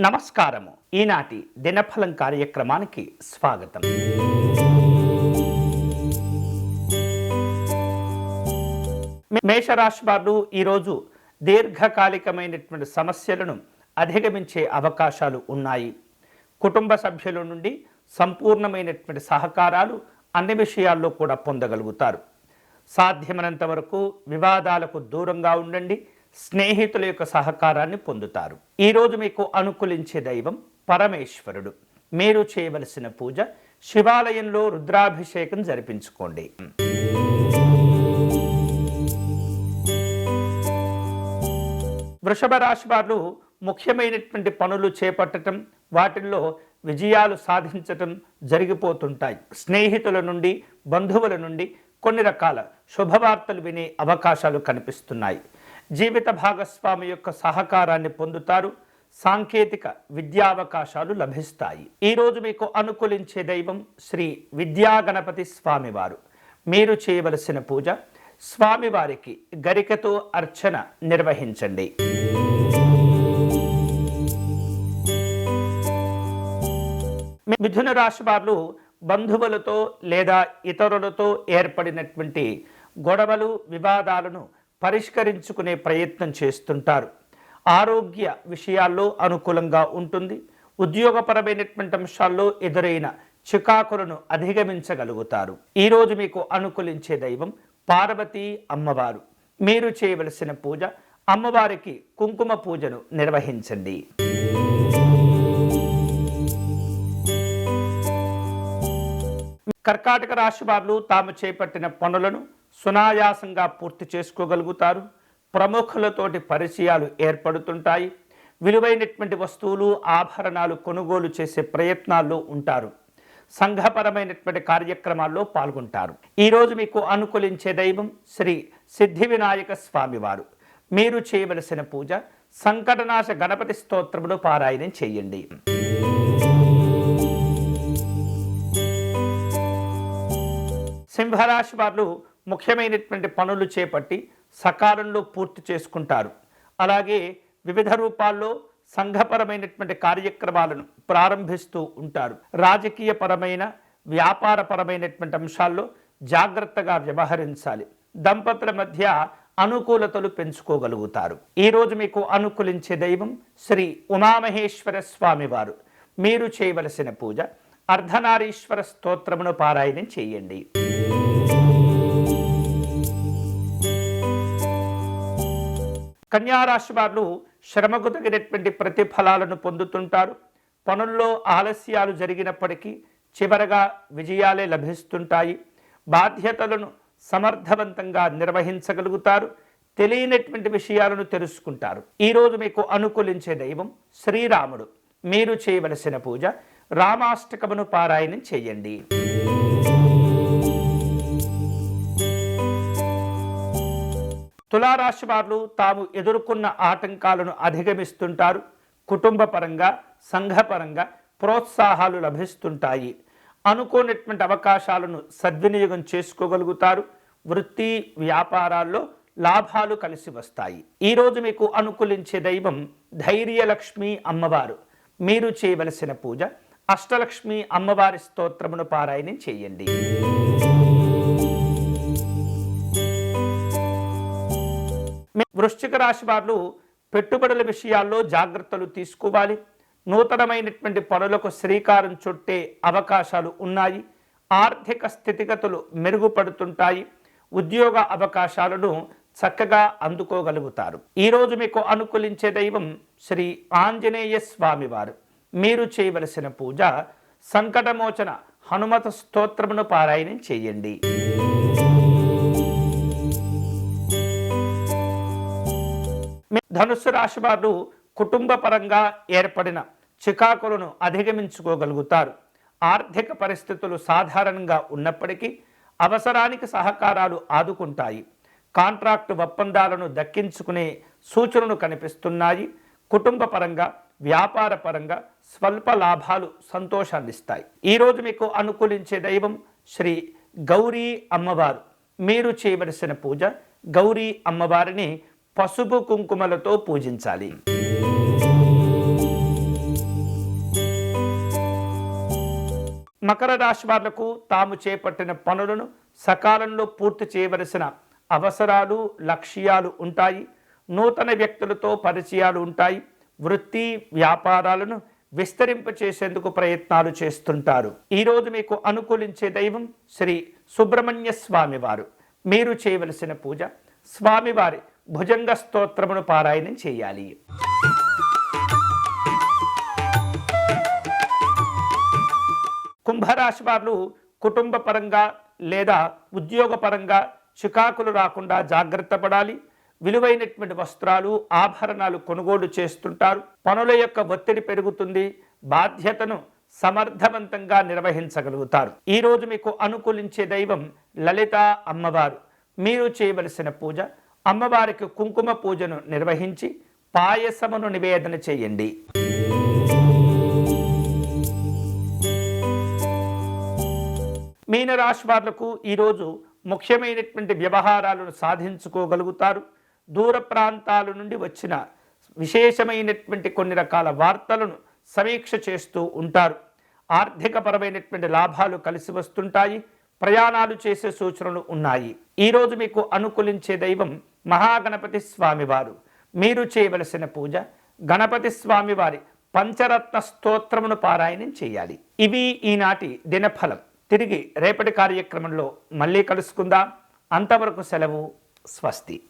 నమస్కారము. ఈనాటి దినఫలం కార్యక్రమానికి స్వాగతం. మేషరాశి వారు ఈరోజు దీర్ఘకాలికమైనటువంటి సమస్యలను అధిగమించే అవకాశాలు ఉన్నాయి. కుటుంబ సభ్యుల నుండి సంపూర్ణమైనటువంటి సహకారాలు అన్ని విషయాల్లో కూడా పొందగలుగుతారు. సాధ్యమైనంత వరకు వివాదాలకు దూరంగా ఉండండి. స్నేహితుల యొక్క సహకారాన్ని పొందుతారు. ఈరోజు మీకు అనుకూలించే దైవం పరమేశ్వరుడు. మీరు చేయవలసిన పూజ శివాలయంలో రుద్రాభిషేకం జరిపించుకోండి. వృషభ రాశి వారు ముఖ్యమైనటువంటి పనులు చేపట్టడం వాటిల్లో విజయాలు సాధించటం జరిగిపోతుంటాయి. స్నేహితుల నుండి బంధువుల నుండి కొన్ని రకాల శుభవార్తలు వినే అవకాశాలు కనిపిస్తున్నాయి. జీవిత భాగస్వామి యొక్క సహకారాన్ని పొందుతారు సాంకేతిక విద్యావకాశాలు లభిస్తాయి. ఈరోజు మీకు అనుకూలించే దైవం శ్రీ విద్యాగణపతి స్వామివారు. మీరు చేయవలసిన పూజ స్వామివారికి గరికతో అర్చన నిర్వహించండి. మిథున రాశి వారు బంధువులతో లేదా ఇతరులతో ఏర్పడినటువంటి గొడవలు వివాదాలను పరిష్కరించుకునే ప్రయత్నం చేస్తుంటారు. ఆరోగ్య విషయాల్లో అనుకూలంగా ఉంటుంది. ఉద్యోగపరమైనటువంటి అంశాల్లో ఎదురైన చికాకులను అధిగమించగలుగుతారు. ఈరోజు మీకు అనుకూలించే దైవం పార్వతీ అమ్మవారు. మీరు చేయవలసిన పూజ అమ్మవారికి కుంకుమ పూజను నిర్వహించండి. కర్కాటక రాశి వారు తాము చేపట్టిన పనులను సునాయాసంగా పూర్తి చేసుకోగలుగుతారు. ప్రముఖులతోటి పరిచయాలు ఏర్పడుతుంటాయి. విలువైనటువంటి వస్తువులు ఆభరణాలు కొనుగోలు చేసే ప్రయత్నాల్లో ఉంటారు. సంఘపరమైనటువంటి కార్యక్రమాల్లో పాల్గొంటారు. ఈరోజు మీకు అనుకూలించే దైవం శ్రీ సిద్ధి వినాయక స్వామివారు. మీరు చేయవలసిన పూజ సంకటనాశ గణపతి స్తోత్రమును పారాయణం చేయండి. సింహరాశి వారు ముఖ్యమైనటువంటి పనులు చేపట్టి సకాలంలో పూర్తి చేసుకుంటారు. అలాగే వివిధ రూపాల్లో సంఘపరమైనటువంటి కార్యక్రమాలను ప్రారంభిస్తూ ఉంటారు. రాజకీయపరమైన వ్యాపారపరమైనటువంటి అంశాల్లో జాగ్రత్తగా వ్యవహరించాలి. దంపతుల మధ్య అనుకూలతలు పెంచుకోగలుగుతారు. ఈరోజు మీకు అనుకూలించే దైవం శ్రీ ఉమామహేశ్వర స్వామివారు. మీరు చేయవలసిన పూజ అర్ధనారీశ్వర స్తోత్రమును పారాయణం చేయండి. కన్యారాశి వారు శ్రమకు తగినటువంటి ప్రతిఫలాలను పొందుతుంటారు. పనుల్లో ఆలస్యాలు జరిగినప్పటికీ చివరగా విజయాలే లభిస్తుంటాయి. బాధ్యతలను సమర్థవంతంగా నిర్వహించగలుగుతారు. తెలియనటువంటి విషయాలను తెలుసుకుంటారు. ఈరోజు మీకు అనుకూలించే దైవం శ్రీరాముడు. మీరు చేయవలసిన పూజ రామాష్టకమును పారాయణం చేయండి. తులారాశి వారు తాము ఎదుర్కొన్న ఆటంకాలను అధిగమిస్తుంటారు. కుటుంబ పరంగా సంఘపరంగా ప్రోత్సాహాలు లభిస్తుంటాయి. అనుకోనటువంటి అవకాశాలను సద్వినియోగం చేసుకోగలుగుతారు. వృత్తి వ్యాపారాల్లో లాభాలు కలిసి వస్తాయి. ఈరోజు మీకు అనుకూలించే దైవం ధైర్యలక్ష్మి అమ్మవారు. మీరు చేయవలసిన పూజ అష్టలక్ష్మి అమ్మవారి స్తోత్రమును పారాయణం చేయండి. వృశ్చిక రాశి వారు పెట్టుబడుల విషయాల్లో జాగ్రత్తలు తీసుకోవాలి. నూతనమైనటువంటి పనులకు శ్రీకారం చుట్టే అవకాశాలు ఉన్నాయి. ఆర్థిక స్థితిగతులు మెరుగుపడుతుంటాయి. ఉద్యోగ అవకాశాలను చక్కగా అందుకోగలుగుతారు. ఈరోజు మీకు అనుకూలించే దైవం శ్రీ ఆంజనేయ స్వామివారు మీరు చేయవలసిన పూజ సంకటమోచన హనుమత స్తోత్రమును పారాయణం చేయండి. ధనుసు రాశి వారు కుటుంబ పరంగా ఏర్పడిన చికాకులను అధిగమించుకోగలుగుతారు. ఆర్థిక పరిస్థితులు సాధారణంగా ఉన్నప్పటికీ అవసరానికి సహకారాలు ఆదుకుంటాయి. కాంట్రాక్టు ఒప్పందాలను దక్కించుకునే సూచనలు కనిపిస్తున్నాయి. కుటుంబ పరంగా వ్యాపార పరంగా స్వల్ప లాభాలు సంతోషాన్నిస్తాయి. ఈరోజు మీకు అనుకూలించే దైవం శ్రీ గౌరీ అమ్మవారు. మీరు చేయవలసిన పూజ గౌరీ అమ్మవారిని పసుపు కుంకుమలతో పూజించాలి. మకర రాశి వాళ్ళకు తాము చేపట్టిన పనులను సకాలంలో పూర్తి చేయవలసిన అవసరాలు లక్ష్యాలు ఉంటాయి. నూతన వ్యక్తులతో పరిచయాలు ఉంటాయి. వృత్తి వ్యాపారాలను విస్తరింప చేసేందుకు ప్రయత్నాలు చేస్తుంటారు. ఈరోజు మీకు అనుకూలించే దైవం శ్రీ సుబ్రహ్మణ్య స్వామివారు మీరు చేయవలసిన పూజ స్వామివారి భుజంగ స్తోత్రమును పారాయణం చేయాలి. కుంభరాశి వారు కుటుంబ పరంగా లేదా ఉద్యోగపరంగా చికాకులు రాకుండా జాగ్రత్త పడాలి. విలువైనటువంటి వస్త్రాలు ఆభరణాలు కొనుగోలు చేస్తుంటారు. పనుల యొక్క ఒత్తిడి పెరుగుతుంది. బాధ్యతను సమర్థవంతంగా నిర్వహించగలుగుతారు. ఈరోజు మీకు అనుకూలించే దైవం లలిత అమ్మవారు. మీరు చేయవలసిన పూజ అమ్మవారికి కుంకుమ పూజను నిర్వహించి పాయసమును నివేదన చేయండి. మీనరాశి వాళ్ళకు ఈరోజు ముఖ్యమైనటువంటి వ్యవహారాలను సాధించుకోగలుగుతారు. దూర ప్రాంతాల నుండి వచ్చిన విశేషమైనటువంటి కొన్ని రకాల వార్తలను సమీక్ష చేస్తూ ఉంటారు. ఆర్థికపరమైనటువంటి లాభాలు కలిసి వస్తుంటాయి. ప్రయాణాలు చేసే సూచనలు ఉన్నాయి. ఈరోజు మీకు అనుకూలించే దైవం మహాగణపతి స్వామివారు. మీరు చేయవలసిన పూజ గణపతి స్వామివారి పంచరత్న స్తోత్రమును పారాయణం చేయాలి. ఇవి ఈనాటి దినఫలం. తిరిగి రేపటి కార్యక్రమంలో మళ్ళీ కలుసుకుందాం. అంతవరకు సెలవు స్వస్తి.